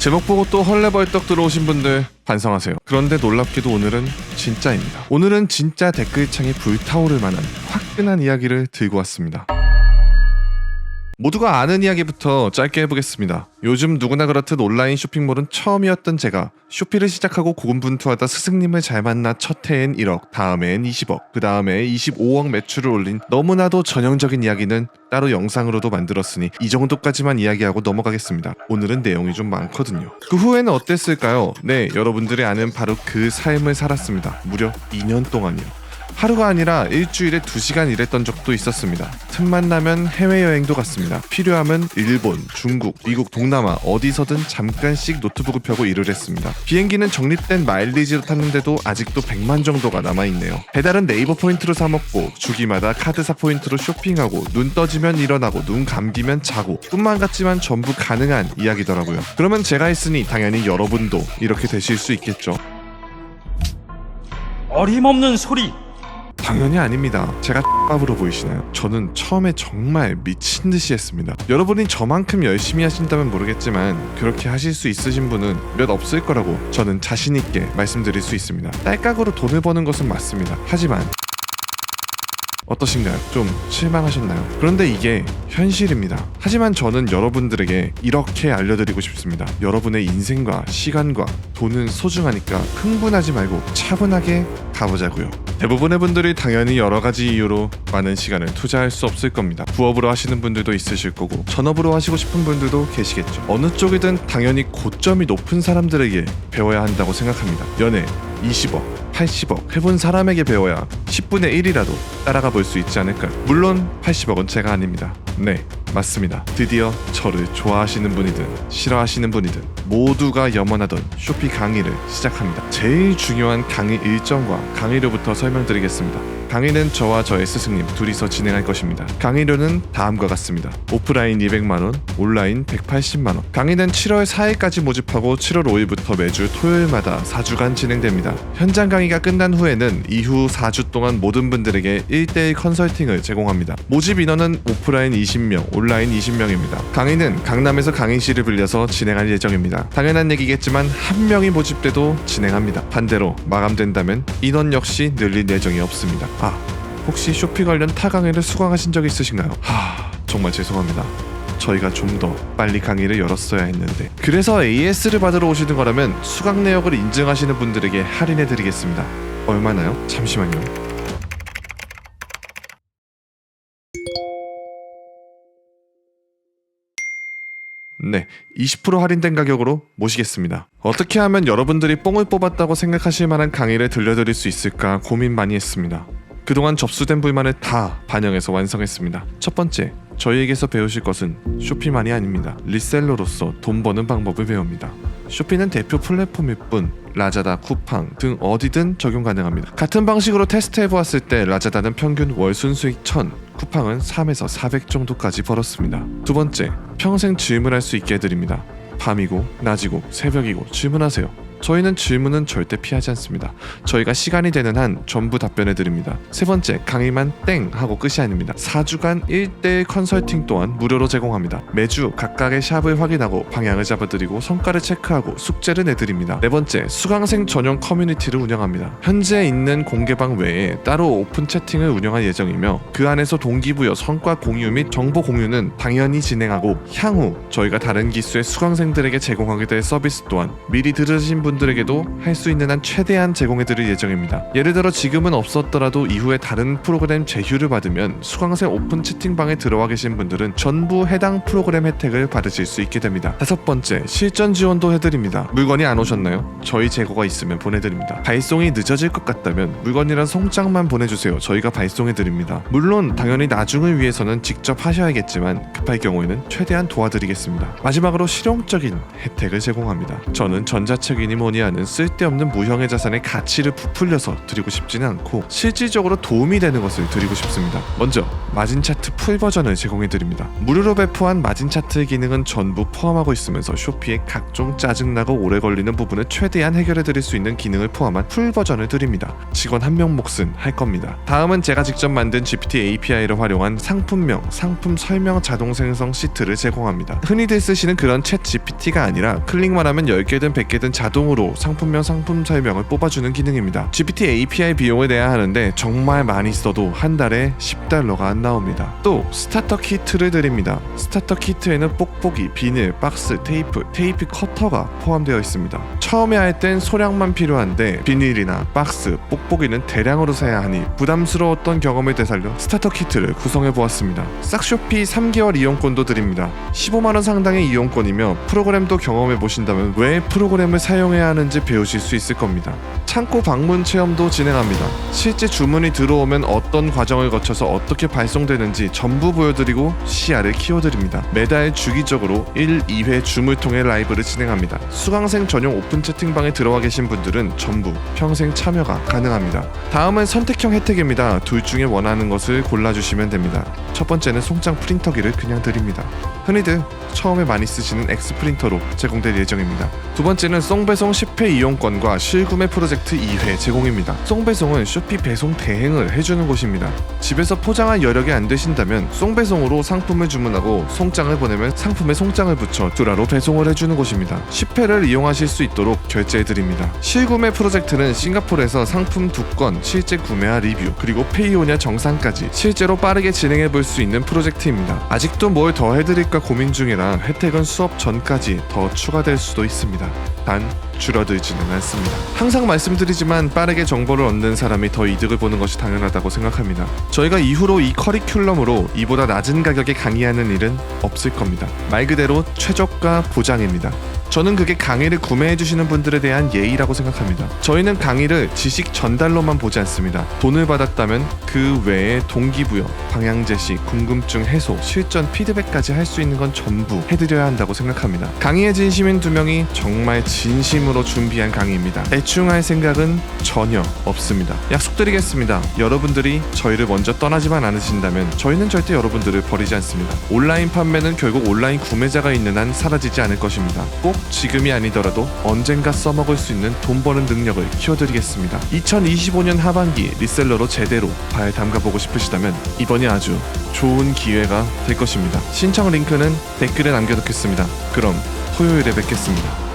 제목 보고 또 헐레벌떡 들어오신 분들 반성하세요. 그런데 놀랍게도 오늘은 진짜입니다. 오늘은 진짜 댓글창이 불타오를 만한 화끈한 이야기를 들고 왔습니다. 모두가 아는 이야기부터 짧게 해보겠습니다. 요즘 누구나 그렇듯 온라인 쇼핑몰은 처음이었던 제가 쇼피를 시작하고 고군분투하다 스승님을 잘 만나 첫 해엔 1억, 다음해엔 20억, 그 다음에 25억 매출을 올린 너무나도 전형적인 이야기는 따로 영상으로도 만들었으니 이 정도까지만 이야기하고 넘어가겠습니다. 오늘은 내용이 좀 많거든요. 그 후에는 어땠을까요? 네, 여러분들이 아는 바로 그 삶을 살았습니다. 무려 2년 동안이요. 하루가 아니라 일주일에 2시간 일했던 적도 있었습니다. 틈만 나면 해외여행도 갔습니다. 필요하면 일본, 중국, 미국, 동남아 어디서든 잠깐씩 노트북을 펴고 일을 했습니다. 비행기는 적립된 마일리지로 탔는데도 아직도 100만 정도가 남아있네요. 배달은 네이버 포인트로 사먹고 주기마다 카드사 포인트로 쇼핑하고 눈 떠지면 일어나고 눈 감기면 자고 꿈만 같지만 전부 가능한 이야기더라고요. 그러면 제가 했으니 당연히 여러분도 이렇게 되실 수 있겠죠. 어림없는 소리 당연히 아닙니다. 제가 X밥으로 보이시나요? 저는 처음에 정말 미친 듯이 했습니다. 여러분이 저만큼 열심히 하신다면 모르겠지만 그렇게 하실 수 있으신 분은 몇 없을 거라고 저는 자신 있게 말씀드릴 수 있습니다. 딸깍으로 돈을 버는 것은 맞습니다. 하지만 어떠신가요? 좀 실망하셨나요? 그런데 이게 현실입니다. 하지만 저는 여러분들에게 이렇게 알려드리고 싶습니다. 여러분의 인생과 시간과 돈은 소중하니까 흥분하지 말고 차분하게 가보자고요. 대부분의 분들이 당연히 여러 가지 이유로 많은 시간을 투자할 수 없을 겁니다. 부업으로 하시는 분들도 있으실 거고 전업으로 하시고 싶은 분들도 계시겠죠. 어느 쪽이든 당연히 고점이 높은 사람들에게 배워야 한다고 생각합니다. 연애 20억 80억 해본 사람에게 배워야 10분의 1이라도 따라가 볼 수 있지 않을까요? 물론 80억은 제가 아닙니다. 네, 맞습니다. 드디어 저를 좋아하시는 분이든 싫어하시는 분이든 모두가 염원하던 쇼피 강의를 시작합니다. 제일 중요한 강의 일정과 강의료부터 설명드리겠습니다. 강의는 저와 저의 스승님 둘이서 진행할 것입니다. 강의료는 다음과 같습니다. 오프라인 200만 원, 온라인 180만 원. 강의는 7월 4일까지 모집하고 7월 5일부터 매주 토요일마다 4주간 진행됩니다. 현장 강의가 끝난 후에는 이후 4주 동안 모든 분들에게 1대1 컨설팅을 제공합니다. 모집 인원은 오프라인 20명, 온라인 20명입니다. 강의는 강남에서 강의실을 빌려서 진행할 예정입니다. 당연한 얘기겠지만 한 명이 모집돼도 진행합니다. 반대로 마감된다면 인원 역시 늘릴 예정이 없습니다. 아, 혹시 쇼핑 관련 타 강의를 수강하신 적 있으신가요? 하, 정말 죄송합니다. 저희가 좀 더 빨리 강의를 열었어야 했는데 그래서 AS를 받으러 오시는 거라면 수강 내역을 인증하시는 분들에게 할인해 드리겠습니다. 얼마나요? 잠시만요. 네, 20% 할인된 가격으로 모시겠습니다. 어떻게 하면 여러분들이 뽕을 뽑았다고 생각하실 만한 강의를 들려드릴 수 있을까 고민 많이 했습니다. 그동안 접수된 불만을 다 반영해서 완성했습니다. 첫 번째, 저희에게서 배우실 것은 쇼피만이 아닙니다. 리셀러로서 돈 버는 방법을 배웁니다. 쇼피는 대표 플랫폼일 뿐 라자다, 쿠팡 등 어디든 적용 가능합니다. 같은 방식으로 테스트 해 보았을 때 라자다는 평균 월 순수익 1000, 쿠팡은 3에서 400 정도까지 벌었습니다. 두 번째, 평생 질문할 수 있게 해드립니다. 밤이고 낮이고 새벽이고 질문하세요. 저희는 질문은 절대 피하지 않습니다. 저희가 시간이 되는 한 전부 답변해 드립니다. 세 번째, 강의만 땡 하고 끝이 아닙니다. 4주간 1대1 컨설팅 또한 무료로 제공합니다. 매주 각각의 샵을 확인하고 방향을 잡아드리고 성과를 체크하고 숙제를 내드립니다. 네 번째, 수강생 전용 커뮤니티를 운영합니다. 현재 있는 공개방 외에 따로 오픈 채팅을 운영할 예정이며 그 안에서 동기부여 성과 공유 및 정보 공유는 당연히 진행하고 향후 저희가 다른 기수의 수강생들에게 제공하게 될 서비스 또한 미리 들으신 분 들에게도 할 수 있는 한 최대한 제공해드릴 예정입니다. 예를 들어 지금은 없었더라도 이후에 다른 프로그램 제휴를 받으면 수강생 오픈 채팅방에 들어와 계신 분들은 전부 해당 프로그램 혜택을 받으실 수 있게 됩니다. 다섯 번째, 실전 지원도 해드립니다. 물건이 안 오셨나요? 저희 재고가 있으면 보내드립니다. 발송이 늦어질 것 같다면 물건이란 송장만 보내주세요. 저희가 발송해드립니다. 물론 당연히 나중을 위해서는 직접 하셔야겠지만 급할 경우에는 최대한 도와드리겠습니다. 마지막으로 실용적인 혜택을 제공합니다. 저는 전자책임이 뭐니 하는 쓸데없는 무형의 자산의 가치를 부풀려서 드리고 싶지는 않고 실질적으로 도움이 되는 것을 드리고 싶습니다. 먼저 마진 차트 풀 버전을 제공해 드립니다. 무료로 배포한 마진 차트의 기능은 전부 포함하고 있으면서 쇼피의 각종 짜증나고 오래 걸리는 부분을 최대한 해결해 드릴 수 있는 기능을 포함한 풀 버전을 드립니다. 직원 한 명 몫은 할 겁니다. 다음은 제가 직접 만든 GPT API를 활용한 상품명, 상품 설명 자동 생성 시트를 제공합니다. 흔히들 쓰시는 그런 챗 GPT가 아니라 클릭만 하면 10개든 100개든 자동으로 상품명, 상품 설명을 뽑아주는 기능입니다. GPT API 비용을 내야 하는데 정말 많이 써도 한 달에 10달러가 안 나옵니다. 또 스타터 키트를 드립니다. 스타터 키트에는 뽁뽁이, 비닐, 박스, 테이프, 테이프 커터가 포함되어 있습니다. 처음에 할 땐 소량만 필요한데 비닐이나 박스, 뽁뽁이는 대량으로 사야 하니 부담스러웠던 경험을 되살려 스타터 키트를 구성해 보았습니다. 싹쇼피 3개월 이용권도 드립니다. 15만 원 상당의 이용권이며 프로그램도 경험해 보신다면 왜 프로그램을 사용해야 하는지 배우실 수 있을 겁니다. 창고 방문 체험도 진행합니다. 실제 주문이 들어오면 어떤 과정을 거쳐서 어떻게 발송되는지 전부 보여드리고 시야를 키워드립니다. 매달 주기적으로 1, 2회 줌을 통해 라이브를 진행합니다. 수강생 전용 오픈 채팅방에 들어와 계신 분들은 전부 평생 참여가 가능합니다. 다음은 선택형 혜택입니다. 둘 중에 원하는 것을 골라주시면 됩니다. 첫 번째는 송장 프린터기를 그냥 드립니다. 흔히들 처음에 많이 쓰시는 X 프린터로 제공될 예정입니다. 두 번째는 송배송 10회 이용권과 실구매 프로젝트 2회 제공입니다. 송배송은 쇼피 배송 대행을 해주는 곳입니다. 집에서 포장할 여력이 안 되신다면 송배송으로 상품을 주문하고 송장을 보내면 상품에 송장을 붙여 뚜라로 배송을 해주는 곳입니다. 10회를 이용하실 수 있도록 결제해드립니다. 실구매 프로젝트는 싱가포르에서 상품 두 건 실제 구매와 리뷰 그리고 페이오냐 정산까지 실제로 빠르게 진행해 볼 수 있는 프로젝트입니다. 아직도 뭘 더 해드릴까 고민 중이라 혜택은 수업 전까지 더 추가될 수도 있습니다. 단 줄어들지는 않습니다. 항상 말씀드리지만 빠르게 정보를 얻는 사람이 더 이득을 보는 것이 당연하다고 생각합니다. 저희가 이후로 이 커리큘럼으로 이보다 낮은 가격에 강의하는 일은 없을 겁니다. 말 그대로 최저가 보장입니다. 저는 그게 강의를 구매해 주시는 분들에 대한 예의라고 생각합니다. 저희는 강의를 지식 전달로만 보지 않습니다. 돈을 받았다면 그 외에 동기부여, 방향 제시, 궁금증 해소, 실전 피드백까지 할 수 있는 건 전부 해드려야 한다고 생각합니다. 강의에 진심인 두 명이 정말 진 심으로 준비한 강의입니다. 대충 할 생각은 전혀 없습니다. 약속드리겠습니다. 여러분들이 저희를 먼저 떠나지만 않으신다면 저희는 절대 여러분들을 버리지 않습니다. 온라인 판매는 결국 온라인 구매자가 있는 한 사라지지 않을 것입니다. 꼭 지금이 아니더라도 언젠가 써먹을 수 있는 돈 버는 능력을 키워드리겠습니다. 2025년 하반기 리셀러로 제대로 발 담가보고 싶으시다면 이번이 아주 좋은 기회가 될 것입니다. 신청 링크는 댓글에 남겨놓겠습니다. 그럼 토요일에 뵙겠습니다.